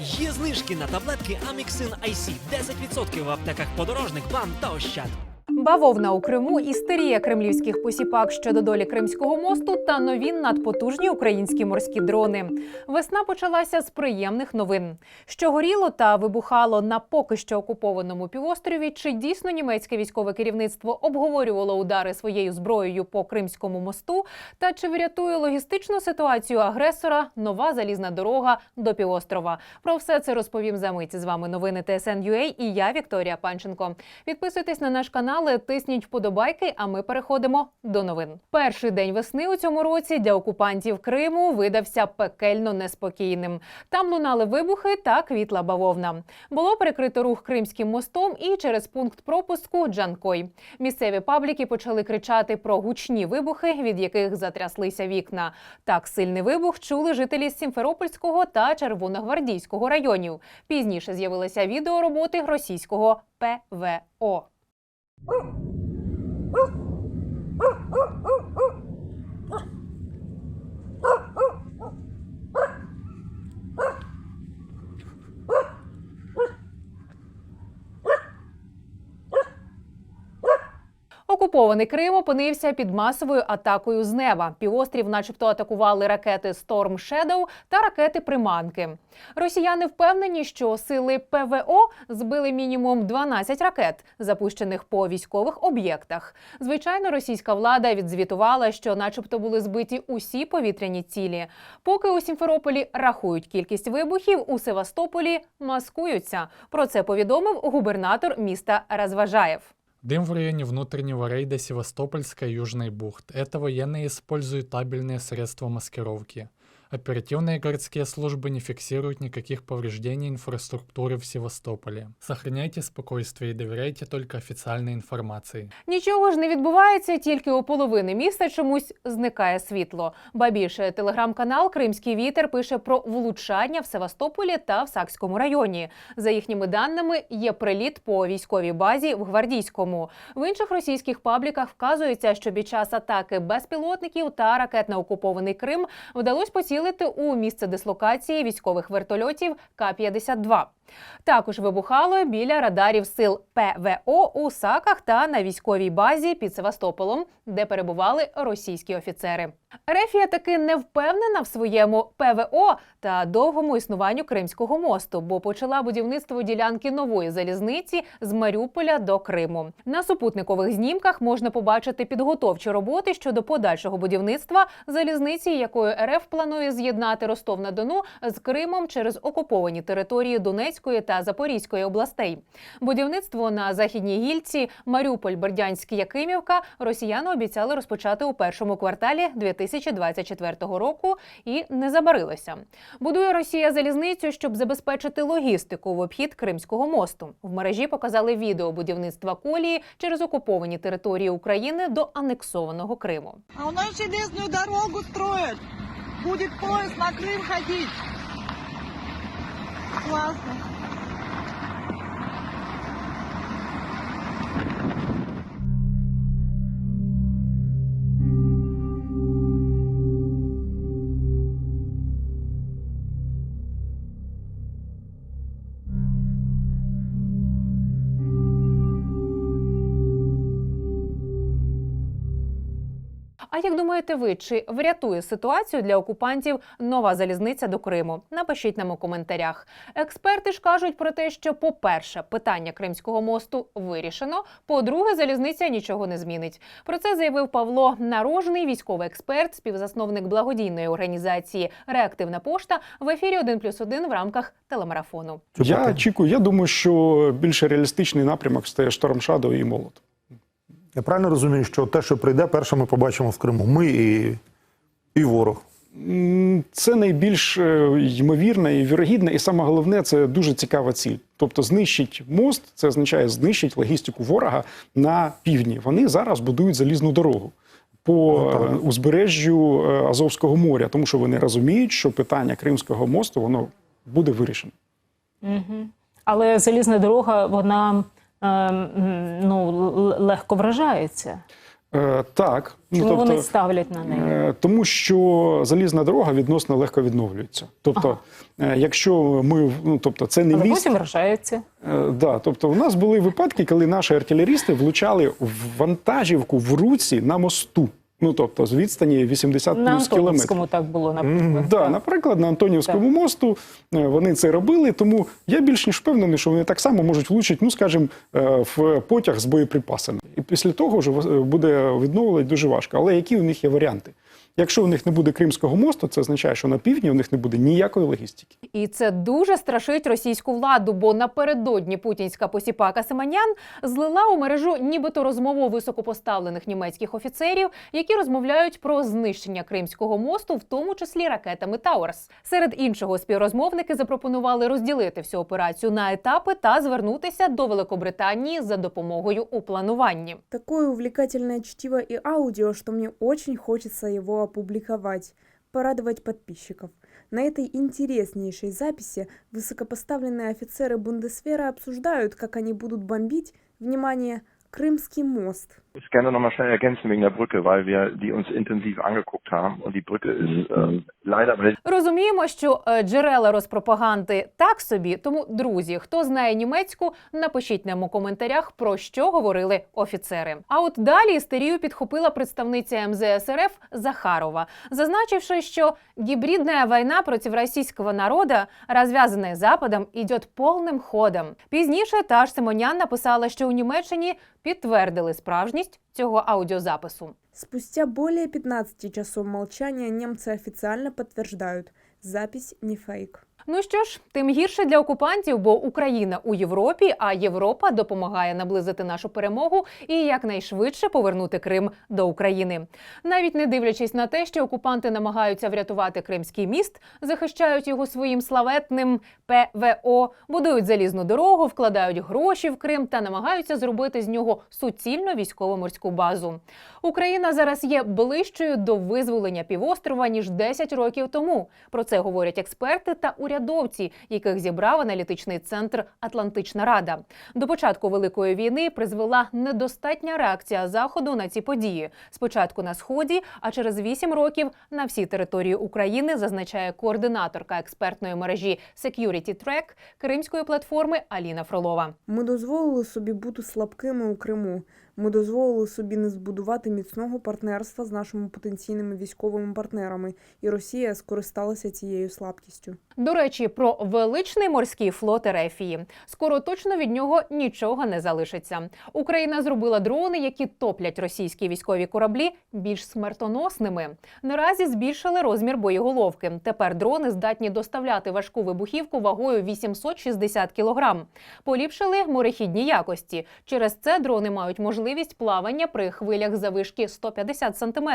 Є знижки на таблетки Аміксин IC 10% в аптеках подорожник, бам та ощад. Бавовна у Криму, істерія кремлівських посіпак щодо долі Кримського мосту та нові надпотужні українські морські дрони. Весна почалася з приємних новин. Що горіло та вибухало на поки що окупованому півострові, чи дійсно німецьке військове керівництво обговорювало удари своєю зброєю по Кримському мосту, та чи врятує логістичну ситуацію агресора нова залізна дорога до півострова? Про все це розповім за мить. З вами новини ТСН.UA і я Вікторія Панченко. Підписуйтесь на наш канал, тисніть вподобайки, а ми переходимо до новин. Перший день весни у цьому році для окупантів Криму видався пекельно неспокійним. Там лунали вибухи та квітла бавовна. Було перекрито рух Кримським мостом і через пункт пропуску Джанкой. Місцеві пабліки почали кричати про гучні вибухи, від яких затряслися вікна. Так сильний вибух чули жителі Сімферопольського та Червоногвардійського районів. Пізніше з'явилися відео роботи російського ПВО. Uh, uh, uh, uh, uh. Окупований Крим опинився під масовою атакою з неба. Півострів, начебто, атакували ракети Storm Shadow та ракети Приманки. Росіяни впевнені, що сили ПВО збили мінімум 12 ракет, запущених по військових об'єктах. Звичайно, російська влада відзвітувала, що, начебто, були збиті усі повітряні цілі. Поки у Сімферополі рахують кількість вибухів, у Севастополі маскуються. Про це повідомив губернатор міста Розважаєв. Дым в районе внутреннего рейда Севастопольской и Южной бухт. Это военные используют табельные средства маскировки. Оперативные городские службы не фиксируют никаких повреждений инфраструктуры в Севастополе. Сохраняйте спокойствие и доверяйте только официальной информации. Нічого ж не відбувається, тільки у половини міста чомусь зникає світло. Ба більше телеграм-канал Кримський вітер пише про влучання в Севастополі та в Сакському районі. За їхніми даними, є приліт по військовій базі в Гвардійському. В інших російських пабліках вказується, що під час атаки безпілотників та ракет на окупований Крим вдалося поцілити у місце дислокації військових вертольотів К-52. Також вибухало біля радарів сил ПВО у Саках та на військовій базі під Севастополом, де перебували російські офіцери. Рефія таки не впевнена в своєму ПВО та довгому існуванню Кримського мосту, бо почала будівництво ділянки нової залізниці з Маріуполя до Криму. На супутникових знімках можна побачити підготовчі роботи щодо подальшого будівництва залізниці, якою РФ планує з'єднати Ростов на Дону з Кримом через окуповані території Донецької та Запорізької областей. Будівництво на західній гільці Маріуполь, Бердянськ, Якимівка росіяни обіцяли розпочати у першому кварталі 2024 року і не забарилися. Будує Росія залізницю, щоб забезпечити логістику в обхід Кримського мосту. В мережі показали відео будівництва колії через окуповані території України до анексованого Криму. А у нас железную дорогу строят. Будет поезд на Крым ходить. Классно. А як думаєте ви, чи врятує ситуацію для окупантів нова залізниця до Криму? Напишіть нам у коментарях. Експерти ж кажуть про те, що, по-перше, питання Кримського мосту вирішено. По-друге, залізниця нічого не змінить. Про це заявив Павло Нарожний, військовий експерт, співзасновник благодійної організації Реактивна пошта в ефірі 1+,1 в рамках телемарафону. Я очікую, я думаю, що більш реалістичний напрямок стає Шторм Шадо і молот. Я правильно розумію, що те, що прийде, перше ми побачимо в Криму. Ми і, і ворог. Це найбільш е, ймовірна і вірогідна, і саме головне це дуже цікава ціль. Тобто, знищить мост, це означає знищить логістику ворога на півдні. Вони зараз будують залізну дорогу. По Ну, е, узбережжю е, Азовського моря, тому що вони розуміють, що питання Кримського мосту воно буде вирішено. Угу. Але залізна дорога, вона ну, легко вражається. Е, так, ну, Чому тобто, вони ставлять на неї? Е, Тому що залізна дорога відносно легко відновлюється. Тобто, е, якщо ми ну, тобто, це не Але міст, потім вражаються. Е, Да, тобто, у нас були випадки, коли наші артилерісти влучали в вантажівку в руці на мосту. Ну тобто з відстані 80 На плюс кілометрів. Антонівському так було, наприклад. Да, наприклад, на Антонівському мосту е, вони це робили, тому я більш ніж впевнений, що вони так само можуть влучити, ну скажімо, е, в потяг з боєприпасами. І після того вже е, буде відновлювати дуже важко. Але які у них є варіанти? Якщо у них не буде Кримського мосту, це означає, що на півдні у них не буде ніякої логістики. І це дуже страшить російську владу, бо напередодні путінська посіпака Семенян злила у мережу нібито розмову високопоставлених німецьких офіцерів, які розмовляють про знищення Кримського мосту, в тому числі ракетами Тауерс. Серед іншого співрозмовники запропонували розділити всю операцію на етапи та звернутися до Великобританії за допомогою у плануванні. Такое увлекательное чтиво и аудио, что мне очень хочется его опубликовать, порадовать подписчиков. На этой интереснейшей записи высокопоставленные офицеры Бундесвера обсуждают, как они будут бомбить, внимание, Крымский мост. Ich würde gerne nochmal schnell ergänzen wegen der Brücke, weil wir die uns intensiv angeguckt haben. Und die Brücke ist ähm, leider, Розуміємо, що е, джерела розпропаганди так собі. Тому, друзі, хто знає німецьку, напишіть нам у коментарях про що говорили офіцери. А от далі істерію підхопила представниця МЗС РФ Захарова, зазначивши, що гібридна війна проти російського народу, розв'язана Западом, йде повним ходом. Пізніше та ж Симонян написала, що у Німеччині підтвердили справжність цього аудіозапису. Спустя более 15 часов молчания немцы официально подтверждают, запись не фейк. Ну що ж, тим гірше для окупантів, бо Україна у Європі, а Європа допомагає наблизити нашу перемогу і якнайшвидше повернути Крим до України. Навіть не дивлячись на те, що окупанти намагаються врятувати Кримський міст, захищають його своїм славетним ПВО, будують залізну дорогу, вкладають гроші в Крим та намагаються зробити з нього суцільно військово-морську базу. Україна зараз є ближчою до визволення півострова ніж 10 років тому. Про це говорять експерти та урядовці, яких зібрав аналітичний центр Атлантична Рада. До початку великої війни призвела недостатня реакція заходу на ці події. Спочатку на сході, а через 8 років на всій території України зазначає координаторка експертної мережі Security Track кримської платформи Аліна Фролова. Ми дозволили собі бути слабкими у Криму. Ми дозволили собі не збудувати міцного партнерства з нашими потенційними військовими партнерами, і Росія скористалася цією слабкістю. До речі, про величний морський флот Ерефії. Скоро точно від нього нічого не залишиться. Україна зробила дрони, які топлять російські військові кораблі більш смертоносними. Наразі збільшили розмір боєголовки. Тепер дрони здатні доставляти важку вибухівку вагою 860 кг. Поліпшили морехідні якості. Через це дрони мають можливість плавання при хвилях завишки 150 см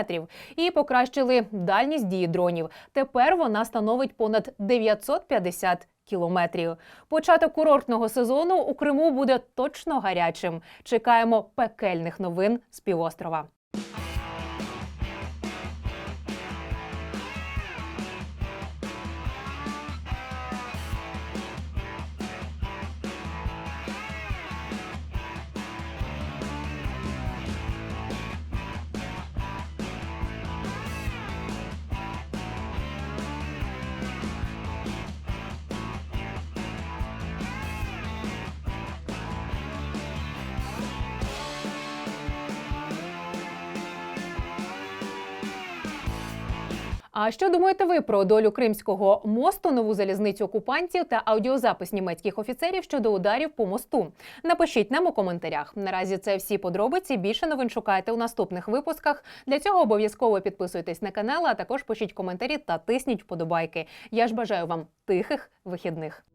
і покращили дальність дії дронів. Тепер вона становить понад 950 кілометрів. Початок курортного сезону у Криму буде точно гарячим. Чекаємо пекельних новин з півострова. А що думаєте ви про долю Кримського мосту, нову залізницю окупантів та аудіозапис німецьких офіцерів щодо ударів по мосту? Напишіть нам у коментарях. Наразі це всі подробиці. Більше новин шукайте у наступних випусках. Для цього обов'язково підписуйтесь на канал, а також пишіть коментарі та тисніть вподобайки. Я ж бажаю вам тихих вихідних.